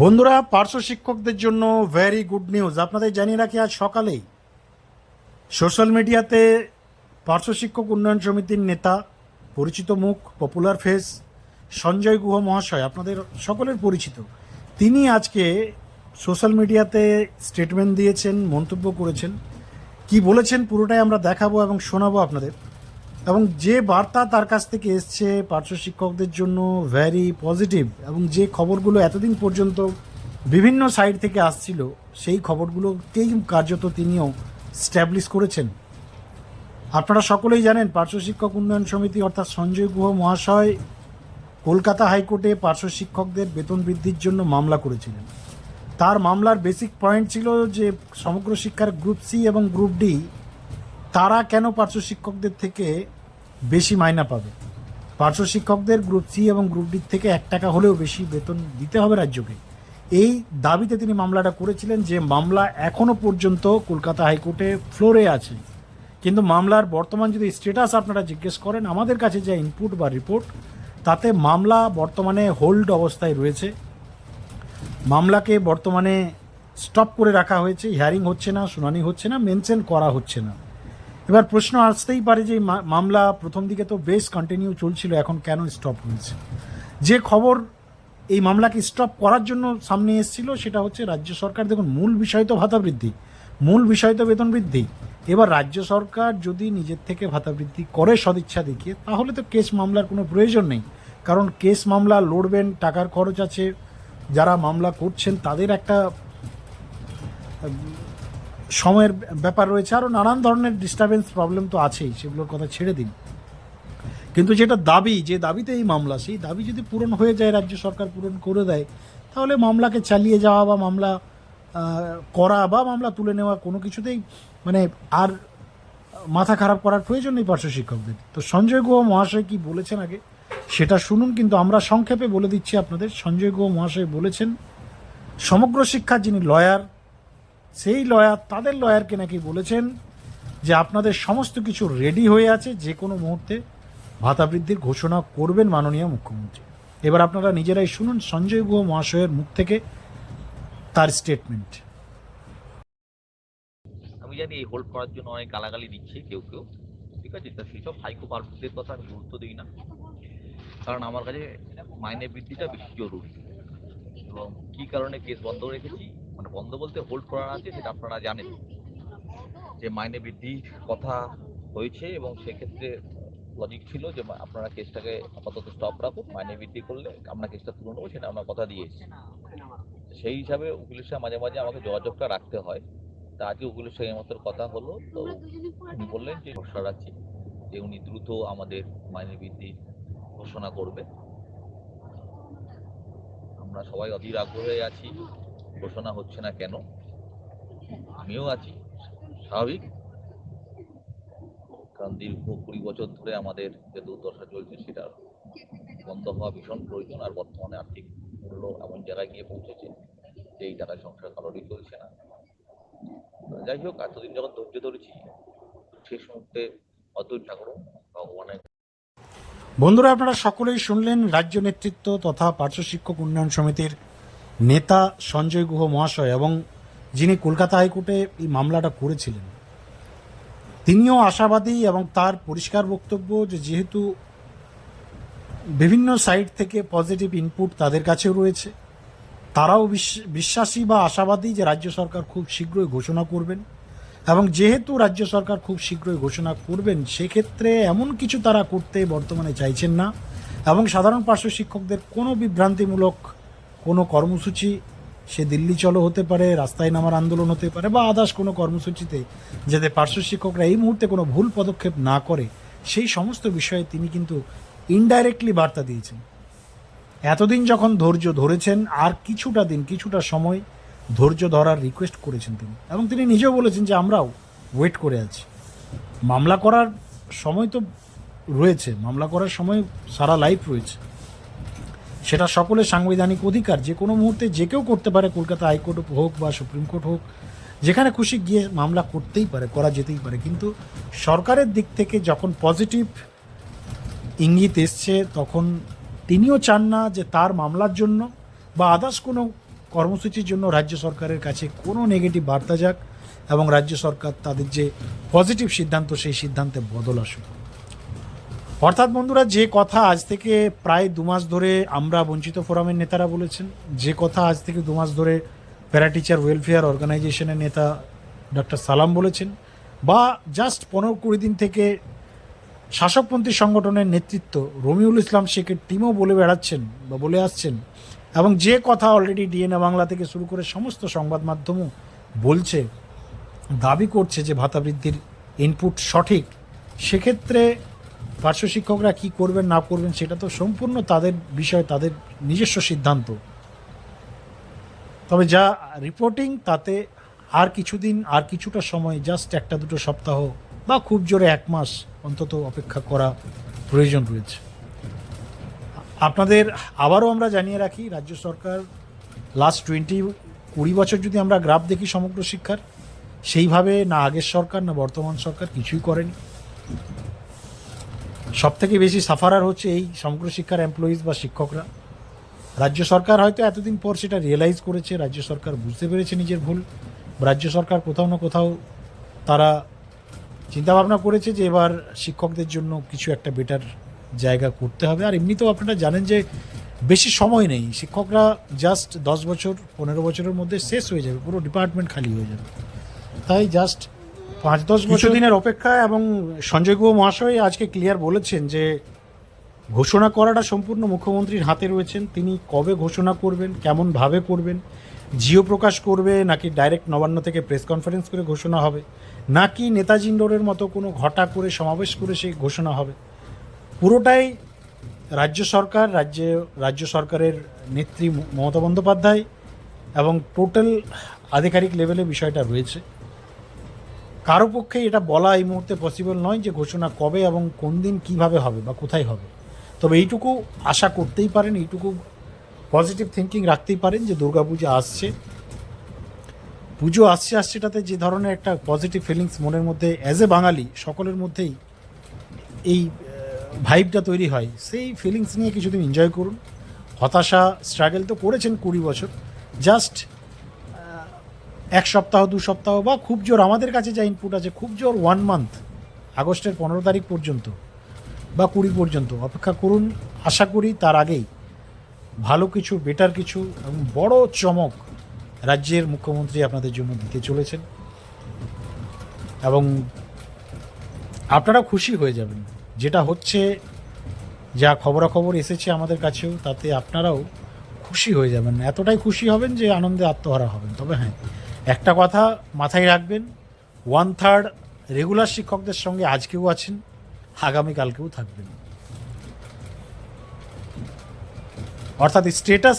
বন্ধুরা, পার্শ্ব শিক্ষকদের জন্য ভেরি গুড নিউজ আপনাদের জানিয়ে রাখি, আজ সকালেই সোশ্যাল মিডিয়াতে পার্শ্ব শিক্ষক উন্নয়ন সমিতির নেতা, পরিচিত মুখ পপুলার ফেস সঞ্জয় গুহ মহাশয়, আপনাদের সকলের পরিচিত, তিনি আজকে সোশ্যাল মিডিয়াতে স্টেটমেন্ট দিয়েছেন, মন্তব্য করেছেন। কি বলেছেন পুরোটাই আমরা দেখাবো এবং শোনাবো আপনাদের। এবং যে বার্তা তার কাছ থেকে এসছে পার্শ্ব শিক্ষকদের জন্য ভ্যারি পজিটিভ এবং যে খবরগুলো এতদিন পর্যন্ত বিভিন্ন সাইড থেকে আসছিল, সেই খবরগুলোকেই কার্যত তিনিও স্ট্যাবলিশ করেছেন। আপনারা সকলেই জানেন, পার্শ্ব শিক্ষক উন্নয়ন সমিতি অর্থাৎ সঞ্জয় গুহ মহাশয় কলকাতা হাইকোর্টে পার্শ্ব শিক্ষকদের বেতন বৃদ্ধির জন্য মামলা করেছিলেন। তার মামলার বেসিক পয়েন্ট ছিল যে সমগ্র শিক্ষার গ্রুপ সি এবং গ্রুপ ডি তারা কেন পার্শ্ব শিক্ষকদের থেকে বেশি মাইনা পাবে? পার্শ্ব শিক্ষকদের গ্রুপ সি এবং গ্রুপ ডি থেকে এক টাকা হলেও বেশি বেতন দিতে হবে রাজ্যকে। এই দাবিতে তিনি মামলাটা করেছিলেন যে মামলা এখনও পর্যন্ত কলকাতা হাইকোর্টে ফ্লোরে আছে। কিন্তু মামলার বর্তমান যদি স্ট্যাটাস আপনারা জিজ্ঞেস করেন, আমাদের কাছে যে ইনপুট বা রিপোর্ট তাতে মামলা বর্তমানে হোল্ড অবস্থায় রয়েছে। মামলাকে বর্তমানে স্টপ করে রাখা হয়েছে। হিয়ারিং হচ্ছে না, শুনানি হচ্ছে না মেনশন করা হচ্ছে না। এবার প্রশ্ন আসতেই পারে যে মামলা প্রথম দিকে তো বেশ কন্টিনিউ চলছিল, এখন কেন স্টপ হয়েছে? যে খবর এই মামলাকে স্টপ করার জন্য সামনে এসেছিল সেটা হচ্ছে রাজ্য সরকার। দেখুন, মূল বিষয় তো ভাতা বৃদ্ধি, মূল বিষয় তো বেতন বৃদ্ধি। এবার রাজ্য সরকার যদি নিজের থেকে ভাতা বৃদ্ধি করে সদিচ্ছা দেখিয়ে, তাহলে তো কেস মামলার কোনো প্রয়োজন নেই। কারণ কেস মামলা লড়বেন, টাকার খরচ আছে, যারা মামলা করছেন তাদের একটা সময়ের ব্যাপার রয়েছে, আরও নানান ধরনের ডিস্টারবেন্স প্রবলেম তো আছেই, সেগুলোর কথা ছেড়ে দিন। কিন্তু যেটা দাবি, যে দাবিতে এই মামলা, সেই দাবি যদি পূরণ হয়ে যায়, রাজ্য সরকার পূরণ করে দেয়, তাহলে মামলাকে চালিয়ে যাওয়া বা মামলা করা বা মামলা তুলে নেওয়া কোনো কিছুতেই মানে আর মাথা খারাপ করার প্রয়োজন নেই পার্শ্ব শিক্ষকদের। তো সঞ্জয় গুহ মহাশয় কি বলেছেন আগে? সেটা শুনুন, কিন্তু আমরা সংক্ষেপে বলে দিচ্ছি আপনাদের। সঞ্জয় গুহ মহাশয় বলেছেন, সমগ্র শিক্ষার যিনি লয়ার সেই লয়ার, তাদের লয়ারকে নাকি বলেছেন যে আপনাদের সমস্ত কিছু রেডি হয়ে আছে, যে কোনো মুহূর্তে ভাতা বৃদ্ধির ঘোষণা করবেন মাননীয় মুখ্যমন্ত্রী। এবার আপনারা নিজেরাই শুনুন সঞ্জয় গুহ মহাশয়ের মুখ থেকে তার স্টেটমেন্ট আমি জানি এই হোল্ড করার জন্য অনেক গালাগালি দিচ্ছে কেউ কেউ। ঠিক আছে, তা সেসব সাইকো পারফেক্টের কথা আমি গুরুত্ব দিই না। কারণ আমার কাছে মাইনে বৃদ্ধিটা বেশি জরুরি। এবং কী কারণে কেস বন্ধ রেখেছি মানে বন্ধ বলতে হোল্ড করা আছে সেটা আপনারা জানেন। যে মাইনে বৃদ্ধির কথা হয়েছে এবং সেক্ষেত্রে লজিক ছিল যে আপনারা কেসটাকে আপাতত স্টপ রাখুন, মাইনে বৃদ্ধি করলে আমরা কেসটা তুলে নেব, সেটা আমরা কথা দিয়ে এসেছি সেই হিসাবে উকিলের সাথে মাঝে মাঝে আমাকে যোগাযোগটা রাখতে হয়। তা আজকে উকিলের সঙ্গে মতো কথা হলো, তো উনি বললেন যে, ভরসা রাখছি যে উনি দ্রুত আমাদের মাইনে বৃদ্ধি ঘোষণা করবে আমরা সবাই অধীর আগ্রহে আছি। ঘোষণা হচ্ছে না কেন? আমিও আছি, স্বাভাবিক। কারণ দীর্ঘ কুড়ি বছর ধরে আমাদের যে দুর্দশা চলছে সেটা বন্ধ হওয়া ভীষণ প্রয়োজন, আর বর্তমানে আর্থিক মূল্য এমন জায়গায় গিয়ে পৌঁছেছে যে এই টাকায় সংসার কারোরই চলছে না। যাই হোক, এতদিন যখন ধৈর্য ধরেছি। শেষ মুহূর্তে অধৈর্য ঠাকুর ভগবানের বন্ধুরা, আপনারা সকলেই শুনলেন রাজ্য নেতৃত্ব তথা পার্শ্ব শিক্ষক উন্নয়ন সমিতির নেতা সঞ্জয় গুহ মহাশয় এবং যিনি কলকাতা হাইকোর্টে এই মামলাটা করেছিলেন, তিনিও আশাবাদী এবং তার পরিষ্কার বক্তব্য যে যেহেতু বিভিন্ন সাইড থেকে পজিটিভ ইনপুট তাদের কাছেও রয়েছে, তারাও বিশ- বিশ্বাসী বা আশাবাদী যে রাজ্য সরকার খুব শীঘ্রই ঘোষণা করবেন এবং যেহেতু রাজ্য সরকার খুব শীঘ্রই ঘোষণা করবেন, সেক্ষেত্রে এমন কিছু তারা করতে বর্তমানে চাইছেন না এবং সাধারণ পার্শ্ব শিক্ষকদের কোনো বিভ্রান্তিমূলক কোনো কর্মসূচি, সে দিল্লি চলো হতে পারে, রাস্তায় নামার আন্দোলন হতে পারে, বা আদার্স কোনো কর্মসূচিতে যাতে পার্শ্ব শিক্ষকরা এই মুহূর্তে কোনো ভুল পদক্ষেপ না করে, সেই সমস্ত বিষয়ে তিনি কিন্তু ইনডাইরেক্টলি বার্তা দিয়েছেন। এতদিন যখন ধৈর্য ধরেছেন, আর কিছুটা দিন, কিছুটা সময় ধৈর্য ধরার রিকোয়েস্ট করেছেন তিনি। এবং তিনি নিজেও বলেছেন যে আমরাও ওয়েট করে আছি। মামলা করার সময় তো রয়েছে, মামলা করার সময় সারা লাইফ রয়েছে। সেটা সকলের সাংবিধানিক অধিকার, যে কোনো মুহূর্তে যে কেউ করতে পারে, কলকাতা হাইকোর্ট হোক বা সুপ্রিম কোর্ট হোক, যেখানে খুশি গিয়ে মামলা করতেই পারে, করা যেতেই পারে। কিন্তু সরকারের দিক থেকে যখন পজিটিভ ইঙ্গিত এসছে, তখন তিনিও চান না যে তার মামলার জন্য বা আদার্স কোনো কর্মসূচির জন্য রাজ্য সরকারের কাছে কোনো নেগেটিভ বার্তা যাক এবং রাজ্য সরকার তাদের যে পজিটিভ সিদ্ধান্ত, সেই সিদ্ধান্তে বদল আসুক। অর্থাৎ বন্ধুরা, যে কথা আজ থেকে প্রায় দু মাস ধরে আমরা বঞ্চিত ফোরামের নেতারা বলেছেন, যে কথা আজ থেকে দু মাস ধরে প্যারা টিচার ওয়েলফেয়ার অর্গানাইজেশনের নেতা ডক্টর সালাম বলেছেন বা জাস্ট পনেরো কুড়ি দিন থেকে শাসকপন্থী সংগঠনের নেতৃত্ব রমিউল ইসলাম শেখের টিমও বলে বেড়াচ্ছেন বা বলে আসছেন এবং যে কথা অলরেডি ডিএনএ বাংলা থেকে শুরু করে সমস্ত সংবাদ মাধ্যমও বলছে, দাবি করছে যে ভাতা বৃদ্ধির ইনপুট সঠিক, সেক্ষেত্রে পার্শ্ব শিক্ষকরা কি করবেন, না করবেন, সেটা তো সম্পূর্ণ তাদের বিষয়, তাদের নিজস্ব সিদ্ধান্ত। তবে যা রিপোর্টিং তাতে আর কিছুদিন, আর কিছুটা সময় জাস্ট একটা দুটো সপ্তাহ বা খুব জোরে এক মাস অন্তত অপেক্ষা করা প্রয়োজন রয়েছে। আপনাদের আবারও আমরা জানিয়ে রাখি, রাজ্য সরকার লাস্ট টোয়েন্টি কুড়ি বছর যদি আমরা গ্রাফ দেখি সমগ্র শিক্ষার, সেইভাবে না আগের সরকার, না বর্তমান সরকার কিছুই করেনি। সব থেকে বেশি সাফারার হচ্ছে এই সমগ্র শিক্ষার এমপ্লয়িজ বা শিক্ষকরা। রাজ্য সরকার হয়তো এতদিন পর সেটা রিয়েলাইজ করেছে, রাজ্য সরকার বুঝতে পেরেছে নিজের ভুল। রাজ্য সরকার কোথাও না কোথাও তারা চিন্তাভাবনা করেছে যে এবার শিক্ষকদের জন্য কিছু একটা বেটার জায়গা করতে হবে। আর এমনিতেও আপনারা জানেন যে বেশি সময় নেই। শিক্ষকরা জাস্ট দশ বছর, পনেরো বছরের মধ্যে শেষ হয়ে যাবে, পুরো ডিপার্টমেন্ট খালি হয়ে যাবে। তাই জাস্ট পাঁচ দশ বছর দিনের অপেক্ষা এবং সঞ্জয় গুহ মহাশয় আজকে ক্লিয়ার বলেছেন যে ঘোষণা করাটা সম্পূর্ণ মুখ্যমন্ত্রীর হাতে রয়েছেন। তিনি কবে ঘোষণা করবেন কেমনভাবে করবেন জিও প্রকাশ করবে নাকি ডাইরেক্ট নবান্ন থেকে প্রেস কনফারেন্স করে ঘোষণা হবে নাকি নেতাজি ইন্ডোরের মতো কোনো ঘটা করে সমাবেশ করে সেই ঘোষণা হবে পুরোটাই রাজ্য সরকার রাজ্যে রাজ্য সরকারের নেত্রী মমতা বন্দ্যোপাধ্যায় এবং টোটাল আধিকারিক লেভেলে বিষয়টা রয়েছে। কারও পক্ষে এটা বলা এই মুহূর্তে পসিবল নয় যে ঘোষণা কবে এবং কোন দিন কীভাবে হবে বা কোথায় হবে। তবে এইটুকু আশা করতেই পারেন, এইটুকু পজিটিভ থিঙ্কিং রাখতেই পারেন যে দুর্গাপূজা আসছে। পুজো আসছে আসছে আসছেটাতে যে ধরনের একটা পজিটিভ ফিলিংস মনের মধ্যে অ্যাজ এ বাঙালি সকলের মধ্যেই এই ভাইবটা তৈরি হয়। সেই ফিলিংস নিয়ে কিছুদিন এনজয় করুন। হতাশা স্ট্রাগল তো করেছেন কুড়ি বছর। জাস্ট এক সপ্তাহ, দু সপ্তাহ বা খুব জোর আমাদের কাছে যা ইনপুট আছে, খুব জোর ওয়ান মান্থ আগস্টের পনেরো তারিখ পর্যন্ত বা কুড়ি পর্যন্ত অপেক্ষা করুন। আশা করি তার আগেই ভালো কিছু বেটার কিছু এবং বড় চমক রাজ্যের মুখ্যমন্ত্রী আপনাদের জন্য দিতে চলেছেন। এবং আপনারা খুশি হয়ে যাবেন। যেটা হচ্ছে, যা খবরাখবর এসেছে আমাদের কাছেও, তাতে আপনারাও খুশি হয়ে যাবেন। এতটাই খুশি হবেন যে আনন্দে আত্মহারা হবেন। তবে হ্যাঁ একটা কথা মাথায় রাখবেন ওয়ান থার্ড রেগুলার শিক্ষকদের সঙ্গে আজকেও আছেন আগামীকালকেও থাকবেন অর্থাৎ স্টেটাস